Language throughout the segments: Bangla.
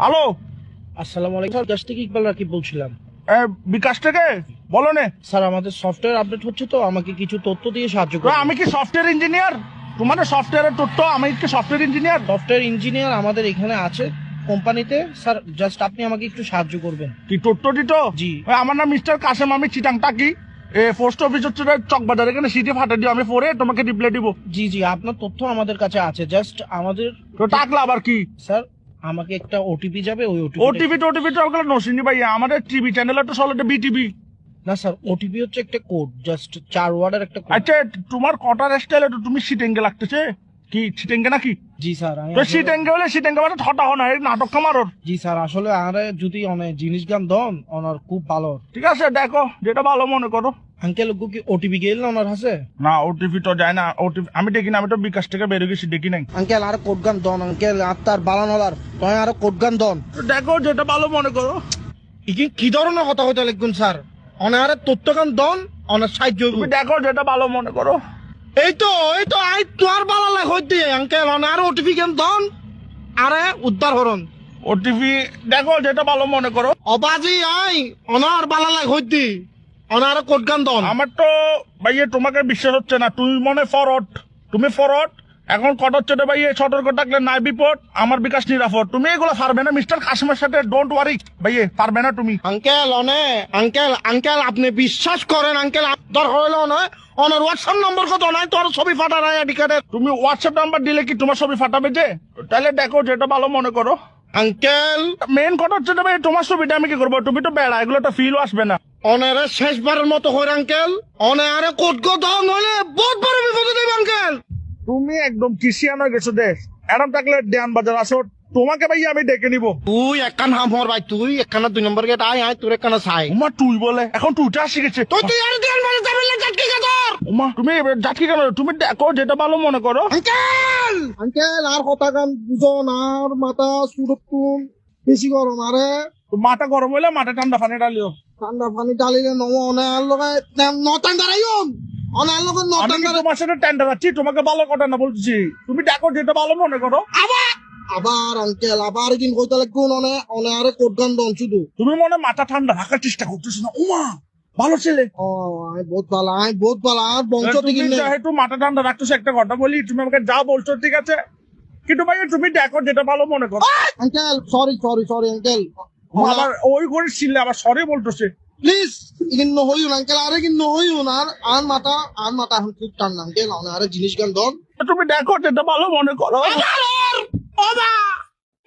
হ্যালো? আসসালামু আলাইকুম। স্যার কাছ থেকে ইকবাল রাকিব বলছিলাম? এ, বিকাশ থেকে? বলো নে। স্যার আমাদের সফটওয়্যার আপডেট হচ্ছে তো আমাকে কিছু তথ্য দিয়ে সাহায্য তো করুন আমি কি সফটওয়্যার ইঞ্জিনিয়ার? তোমার সফটওয়্যারের তথ্য আমি কি সফটওয়্যার ইঞ্জিনিয়ার? সফটওয়্যার ইঞ্জিনিয়ার আমাদের এখানে আছে কোম্পানিতে। স্যার জাস্ট আপনি আমাকে একটু সাহায্য করবেন। কি তথ্য দিতো? জি। আমার নাম মিস্টার কাসেম আমি চিটাং টাকি এ পোস্ট অফিস হচ্ছে চকবাজার এখানে সিটি ফাটা দিও আমি পরে তোমাকে রিপ্লাই দিব। জি জি আপনার তথ্য আমাদের কাছে আছে জাস্ট আমাদের টাকলা আবার কি? স্যার আমাকে একটা ওটিপি যাবে ওই ওটিপি ওটিভি টোটিভি তো ওগুলো নসিনি ভাই আমাদের টিভি চ্যানেল তো চলে বিটিভি না স্যার ওটিপি হচ্ছে একটা কোড জাস্ট চার ওয়ার্ডের একটা আচ্ছা তোমার কটার স্টাইলে তুমি সিটেঙ্গে লাগতেছে কি সিটেঙ্গে নাকি? জি স্যার আমি তো আসলে- সিটেঙ্গে হলে সিটেঙ্গে মানে ঠটা হনা এই নাটক কামারর জি স্যার আসলে আরে যদি অনেক জিনিস গান দন ওনার খুব ভালো। ঠিক আছে দেখো যেটা ভালো মনে করো। আঙ্কেল কি ওটিপি গেল না ওনার হাসে না ওটিভি তো যায় না ওটিভি আমি দেখি না আমি তো বিকাশ থেকে বেরো গেছি দেখি নাই। আঙ্কেল আর কোড গান দন আঙ্কেল আত্মার বালানলার তয় আর কোড গান দন। তো দেখো যেটা ভালো মনে করো। ইকি কি ধরনের হতা হইতে লিখুন স্যার? অনারে তথ্য গান দন অনার সাহায্য। তুমি দেখো যেটা ভালো মনে করো। এই তো এই তো আই তোর বালা লাগ হইতে আঙ্কেল আর ওটিপি গান দন? আরে উদ্ধার হরন ওটিভি দেখো যেটা ভালো মনে করো। অবাজি আই অনার বালা লাগ হইতে। অনার কোড গান দন। আমার তো ভাইয়ে তোমাকে বিশ্বাস হচ্ছে না। তুমি মনে ফরট। তুমি ফরট? এখন কট হচ্ছে রে ভাইয়ে সতর্ক থাকলে নাই বিপদ আমার বিকাশ নিরাপদ। তুমি এগুলো পারবে না মিস্টার কাশিমের সাথে ডোন্ট ওয়ারি ভাইয়ে পারবে না তুমি। আঙ্কেল অনে আঙ্কেল আঙ্কেল আপনি বিশ্বাস করেন আঙ্কেল দর হইল না অনার হোয়াটসঅ্যাপ নম্বর কত? নাই তোর ছবি ফাটা নাই আইডি কার্ডের তুমি হোয়াটসঅ্যাপ নাম্বার দিলে কি তোমার ছবি ফাটাবে যে? তাহলে দেখো যেটা ভালো মনে করো। আঙ্কেল। মেন কথা হচ্ছে ভাই তোমার ছবিটা আমি কি করব? তুমি তো বেড়া এগুলো তো ফিলও আসবে না। অনারে শেষবারের মতো হইর আঙ্কেল। অনে আরে কোট কো দাও নইলে তুমি একদম কিসিয়ান হয়ে গেছো দেশ এরম থাকলে দেয়ান বাজার আসো। তোমাকে ভাই আমি ডেকে নিবো। তুই একখান হাম হর ভাই তুই একখানা দুই নম্বর গেট আয় আয় তোর একখানা চাই উমা তুই বলে এখন তুইটা শিখেছে তুই তুই আর দিন মানে যাবে না চাটকি গাদর উমা তুমি কেন? তুমি দেখো যেটা ভালো মনে করো। আঙ্কেল! আঙ্কেল আর কথা গান বুঝন আর মাথা সুরক্ষণ বেশি গরম আরে। তো মাথা গরম হইলে মাথা ঠান্ডা পানি ডালিও ঠান্ডা পানি ডালিলে নম অনে আর লগে নটান দাঁড়াইম তোমার সাথে টেন্ডার আছি? তোমাকে ভালো কথা না বলছি। তুমি দেখো যেটা ভালো মনে করো। আবার আবার আঙ্কেল আবার দিন কইতে লাগুন অনে অনে আরে কোট দন শুধু তুমি মনে মাথা ঠান্ডা রাখার চেষ্টা করতেছো না। উমা ভালো ছেলে। ও আয় বহুত ভালো আয় বহুত ভালো আর বংশ তুমি থেকে যেহেতু মাথা ঠান্ডা রাখতেছো একটা কথা বলি তুমি আমাকে যা বলছো ঠিক আছে? কিন্তু ভাই তুমি দেখো যেটা ভালো মনে করো। Uncle sorry sorry sorry uncle আবার ওই করে ছিলে আবার সরি বলতেছে। প্লিজ ইগিন নহইউন আঙ্কেল। আরে কিন নহইউন আর আর মাথা আর মাথা এখন খুব টান আঙ্কেল। অনে আরে জিনিস গান দন তুমি দেখো যেটা ভালো মনে করো। ওবা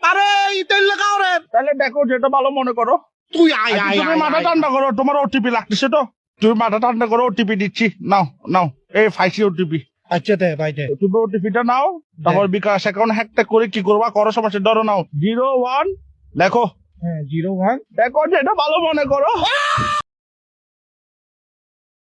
আরে ইতেল লাগাও রে। তাহলে দেখো যেটা ভালো মনে করো। তুই আয় আয় তুমি মাথা। ঠান্ডা করো তোমার ওটিপি লাগতেছে তো। তুমি মাথা ঠান্ডা করো ওটিপি দিচ্ছি। নাও নাও। এই ফাইসি ওটিপি আচ্ছা দে ভাই দে। তুমি ওটিপিটা নাও। তারপর বিকাশ অ্যাকাউন্ট হ্যাকটা করে কি করবা? করো সমস্যা ধরো নাও। জিরো ওয়ান দেখো হ্যাঁ জিরো ওয়ান দেখো যেটা ভালো মনে করো।